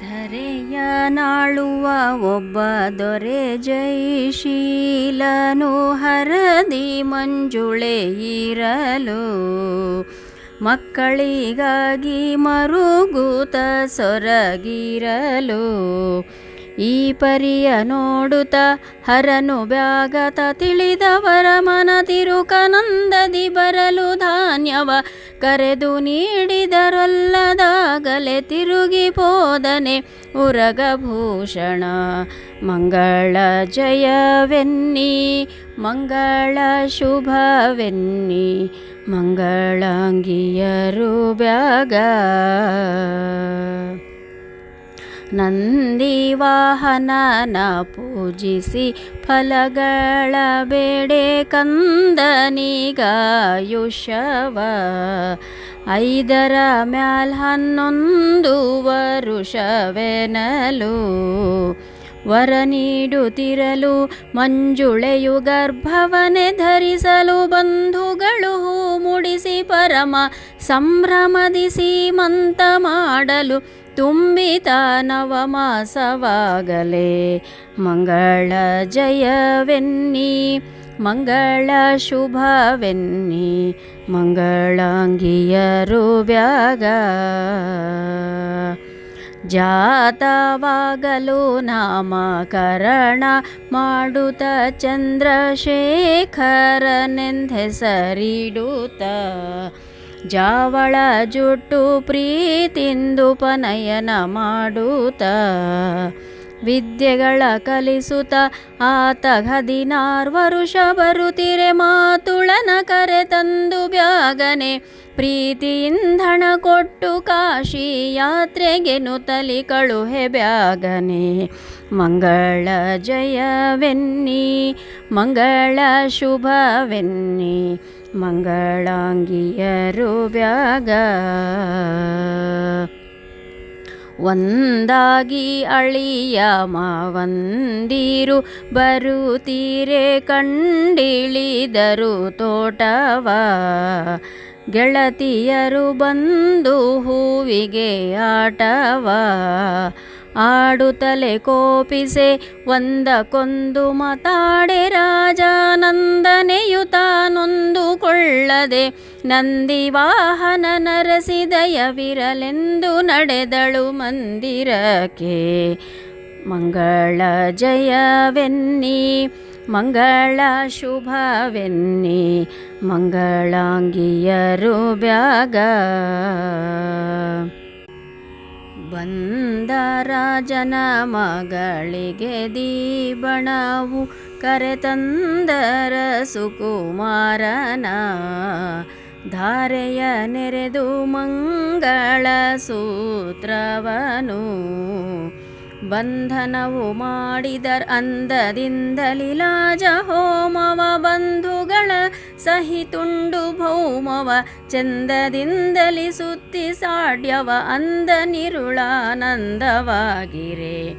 ಧರೆಯ ನಾಳುವ ಒಬ್ಬ ದೊರೆ ಜೈಶೀಲನು ಹರದಿ ಮಂಜುಳೆ ಇರಲು ಮಕ್ಕಳಿಗಾಗಿ ಮರುಗೂತ ಸೊರಗಿರಲು. ಈ ಪರಿಯ ನೋಡುತ್ತ ಹರನು ಬ್ಯಾಗತ ತಿಳಿದವರ ಮನ ತಿರುಕನಂದದಿ ಬರಲು ಧಾನ್ಯವ ಕರೆದು ನೀಡಿದರಲ್ಲದಾಗಲೇ ತಿರುಗಿ ಪೋದನೆ ಉರಗಭೂಷಣ. ಮಂಗಳ ಜಯವೆನ್ನಿ, ಮಂಗಳ ಶುಭವೆನ್ನಿ, ಮಂಗಳಾಂಗಿಯರು ಬ್ಯಾಗ. ನಂದಿ ವಾಹನನ ಪೂಜಿಸಿ ಫಲಗಳ ಬೇಡೆ ಕಂದನಿಗಾಯುಷವ ಐದರ ಮ್ಯಾಲ್ ಹನ್ನೊಂದು ವರುಷವೆನಲು. ವರ ನೀಡುತ್ತಿರಲು ಮಂಜುಳೆಯು ಗರ್ಭವನೆ ಧರಿಸಲು ಬಂಧುಗಳು ಹೂ ಮುಡಿಸಿ ಪರಮ ಸಂಭ್ರಮದಿಸಿ ಮಂತ ಮಾಡಲು ತುಂಬಿತ ನವಮಾಸವಾಗಲೇ ಮಂಗಳ ಜಯವೆನ್ನಿ ಮಂಗಳ ಶುಭವೆನ್ನಿ ಮಂಗಳಾಂಗಿಯರು ಬ್ಯಾಗ. ಜಾತವಾಗಲು ನಾಮಕರಣ ಮಾಡುತ್ತ ಚಂದ್ರಶೇಖರನೆಂದೆಸರಿಡುತ್ತ ಜಾವಳ ಜುಟ್ಟು ಪ್ರೀತಿಂದು ಪನಯನ ಮಾಡುತ್ತ. ವಿದ್ಯೆಗಳ ಕಲಿಸುತ್ತ ಆತ ಹದಿನಾರು ವರುಷ ಬರುತ್ತಿರೆ ಮಾತುಳನ ಕರೆ ತಂದು ಬ್ಯಾಗನೆ. ಪ್ರೀತಿಯಿಂಧಣ ಕೊಟ್ಟು ಕಾಶಿ ಯಾತ್ರೆಗೆನು ತಲಿ ಕಳುಹೆ ಬ್ಯಾಗನೆ. ಮಂಗಳ ಜಯವೆನ್ನಿ, ಮಂಗಳ ಶುಭವೆನ್ನಿ. ಮಂಗಳಾಂಗಿಯರು ಬ್ಯಾಗ. ಒಂದಾಗಿ ಅಳಿಯ ಮಾವಂದಿರು ಬರುತ್ತೀರೆ ಕಂಡಿಳಿದರು ತೋಟವ. ಗೆಳತಿಯರು ಬಂದು ಹೂವಿಗೆ ಆಟವ. ಆಡುತ್ತಲೆ ಕೋಪಿಸೆ, ಒಂದಕ್ಕೊಂದು ಮಾತಾಡೆ ರಾಜಾನಂದನೆಯುತ ನೊಂದುಕೊಳ್ಳದೆ ನಂದಿ ವಾಹನ ನರಸಿದಯವಿರಲೆಂದು ನಡೆದಳು ಮಂದಿರಕ್ಕೆ. ಮಂಗಳ ಜಯವೆನ್ನಿ, ಮಂಗಳ ಶುಭವೆನ್ನಿ, ಮಂಗಳಾಂಗಿಯರು ಬ್ಯಾಗ. ಬಂದ ರಾಜನ ಮಗಳಿಗೆ ದೀಬಣವು ಕರೆತಂದರ ಸುಕುಮಾರನ ಧಾರೆಯ ನೆರೆದು ಮಂಗಳ ಸೂತ್ರವನು. ಬಂಧನವು ಮಾಡಿದರ್ ಅಂದದಿಂದ ಲೀಲಾಜ ಹೋಮವ ಬಂಧುಗಳ ಸಹಿತುಂಡು ಭೌಮವ ಚಂದದಿಂದಲಿ ಸುತ್ತಿ ಸಾಡ್ಯವ ಅಂದ ನಿರುಳಾನಂದವಾಗಿರೆ.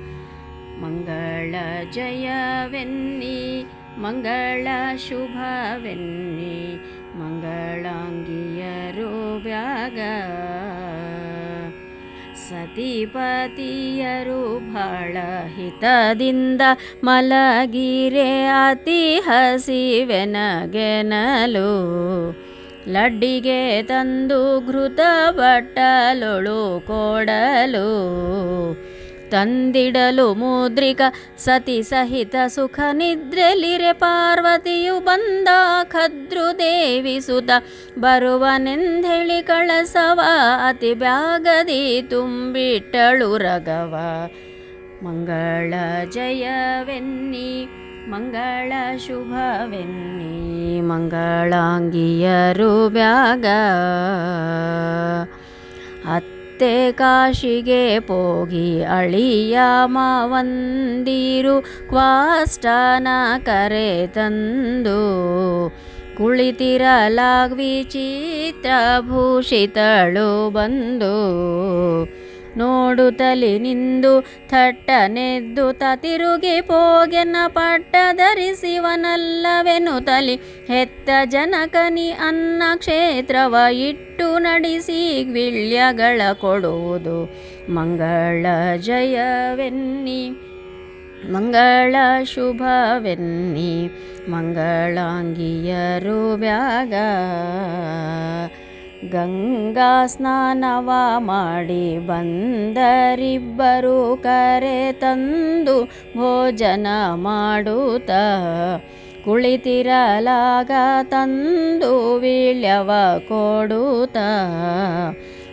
ಮಂಗಳ ಜಯವೆನ್ನಿ, ಮಂಗಳ ಶುಭವೆನ್ನಿ, ಮಂಗಳಾಂಗಿಯರು ಬ್ಯಾಗ ಸತಿಪತಿಯರು ಬಹಳ ಹಿತದಿಂದ ಮಲಗಿರೆ ಅತಿ ಹಸಿವೆನಗೆನಲು ಲಡ್ಡಿಗೆ ತಂದು ಘೃತ ಬಟ್ಟಲೊಳು ಕೊಡಲು. ತಂದಿಡಲು ಮುದ್ರಿಕ ಸತಿ ಸಹಿತ ಸುಖ ನಿದ್ರೆಲಿರೆ ಪಾರ್ವತಿಯು ಬಂದ ಖದ್ರು ದೇವಿಸುತ ಬರುವನೆಂದೇಳಿ ಕಳಸವ ಅತಿ ಬ್ಯಾಗದಿ ತುಂಬಿಟ್ಟಳು ರಗವ ಮಂಗಳ ಜಯವೆನ್ನಿ, ಮಂಗಳ ಶುಭವೆನ್ನಿ, ಮಂಗಳಾಂಗಿಯರು ಬ್ಯಾಗ. ಅತ್ತೆ ಕಾಶಿಗೆ ಪೋಗಿ ಅಳಿಯ ಮಾವಂದಿರು ಕ್ವಾಷ್ಟನ ಕರೆ ತಂದು ಕುಳಿತಿರಲಾಗ್ವಿ ವಿಚಿತ್ರ ಭೂಷಿತಳು ಬಂದು ನೋಡುತ್ತಲಿ ನಿಂದು ಥಟ್ಟನೆದ್ದು ತಿರುಗಿ ಪೋಗೆನ ಪಟ್ಟ ಧರಿಸಿವನಲ್ಲವೆನುತಲಿ ಹೆತ್ತ ಜನಕನಿ ಅನ್ನ ಕ್ಷೇತ್ರವ ಇಟ್ಟು ನಡೆಸಿ ವಿಳ್ಯಗಳ ಕೊಡುವುದು ಮಂಗಳ ಜಯವೆನ್ನಿ. ಮಂಗಳ ಶುಭವೆನ್ನಿ. ಮಂಗಳಾಂಗಿಯರು ಬ್ಯಾಗ ಗಂಗಾ ಸ್ನಾನವ ಮಾಡಿ ಬಂದರಿಬ್ಬರು ಕರೆ ತಂದು ಭೋಜನ ಮಾಡುತ್ತ ಕುಳಿತಿರಲಾಗ ತಂದು ವೀಳ್ಯವ ಕೊಡುತ್ತ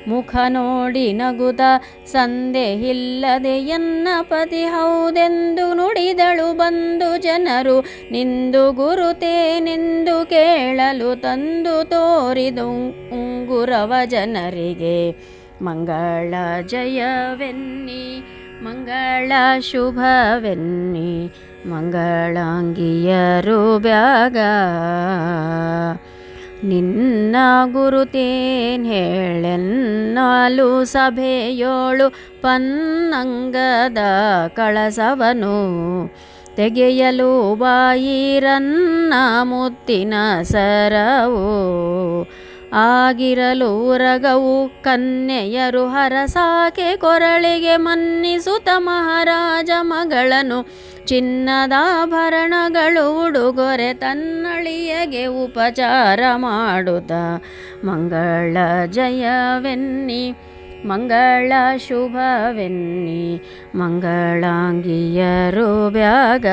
ಮುಖ ನೋಡಿ ನಗುತ ಸಂದೇಹಿಲ್ಲದೆ ಎನ್ನ ಪತಿ ಹೌದೆಂದು ನುಡಿದಳು ಬಂದು ಜನರು. ನಿಂದು ಗುರುತೇನೆಂದು ಕೇಳಲು ತಂದು ತೋರಿದು ಉಂಗುರವ ಜನರಿಗೆ. ಮಂಗಳ ಜಯವೆನ್ನಿ, ಮಂಗಳ ಶುಭವೆನ್ನಿ, ಮಂಗಳಾಂಗಿಯರು ಬ್ಯಾಗ. ನಿನ್ನ ಗುರುತೇನ್ ಹೇಳೆನ್ನಲು ಸಭೆಯೋಳು ಪನ್ನಂಗದ ಕಳಸವನು. ತೆಗೆಯಲು ಬಾಯಿರನ್ನ ಮುತ್ತಿನ ಸರವು. ಆಗಿರಲು ರಗವು ಕನ್ಯೆಯರು ಹರಸಾಕೆ ಕೊರಳಿಗೆ ಮನ್ನಿಸುತ್ತ ಮಹಾರಾಜ ಮಗಳನ್ನು ಚಿನ್ನದಾಭರಣಗಳು ಉಡುಗೊರೆ ತನ್ನಳಿಯಗೆ ಉಪಚಾರ ಮಾಡುತ್ತ. ಮಂಗಳ ಜಯವೆನ್ನಿ, ಮಂಗಳ ಶುಭವೆನ್ನಿ, ಮಂಗಳಾಂಗಿಯರು ಬ್ಯಾಗ.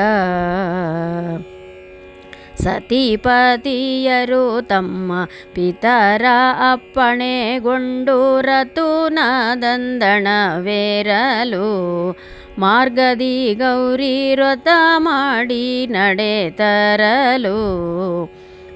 ಸತಿಪತಿಯರು ತಮ್ಮ ಪಿತರ ಅಪ್ಪಣೆಗೊಂಡು ರತುನದಂದಣವೇರಲು ಮಾರ್ಗದಿ ಗೌರಿ ವ್ರತ ಮಾಡಿ ನಡೆ ತರಲು.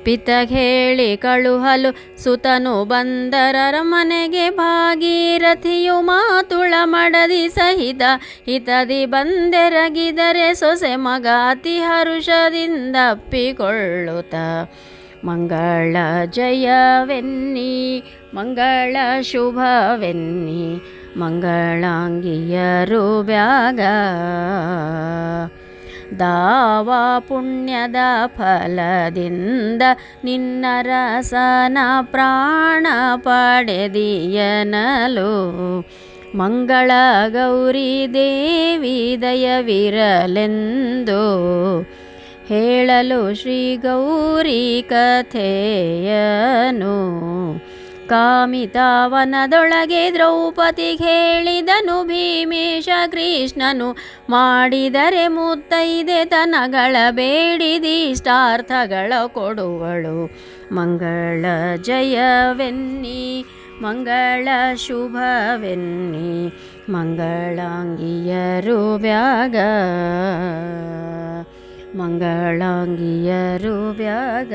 ಪಿತ ಹೇಳಿ ಕಳುಹಲು ಸುತನು ಬಂದರರ ಮನೆಗೆ ಭಾಗೀರಥಿಯು ಮಾತುಳ ಮಡದಿ ಸಹಿತ ಹಿತದಿ ಬಂದೆರಗಿದರೆ ಸೊಸೆ ಮಗ ಅತಿ ಹರುಷದಿಂದ ಅಪ್ಪಿಕೊಳ್ಳುತ್ತ. ಮಂಗಳ ಜಯವೆನ್ನಿ, ಮಂಗಳ ಶುಭವೆನ್ನಿ ಮಂಗಳಾಂಗಿಯರು ಬ್ಯಾಗ. ದಾವ ಪುಣ್ಯದ ಫಲದಿಂದ ನಿನ್ನ ರಸನ ಪ್ರಾಣ ಪಡೆದಿಯನಲು. ಮಂಗಳ ಗೌರಿ ದೇವಿ ದಯವಿರಲೆಂದು ಹೇಳಲು ಶ್ರೀ ಗೌರಿ ಕಥೆಯನು. ಕಾಮಿತಾವನದೊಳಗೆ ದ್ರೌಪದಿ ಹೇಳಿದನು, ಭೀಮೇಶ ಕೃಷ್ಣನು ಮಾಡಿದರೆ ಮುತ್ತೈದೆ ತನಗಳ ಬೇಡಿದಿಷ್ಟಾರ್ಥಗಳ ಕೊಡುವಳು. ಮಂಗಳ ಜಯವೆನ್ನಿ, ಮಂಗಳ ಶುಭವೆನ್ನಿ, ಮಂಗಳಾಂಗಿಯರು ಬ್ಯಾಗ. ಮಂಗಳಾಂಗಿಯರು ಬ್ಯಾಗ.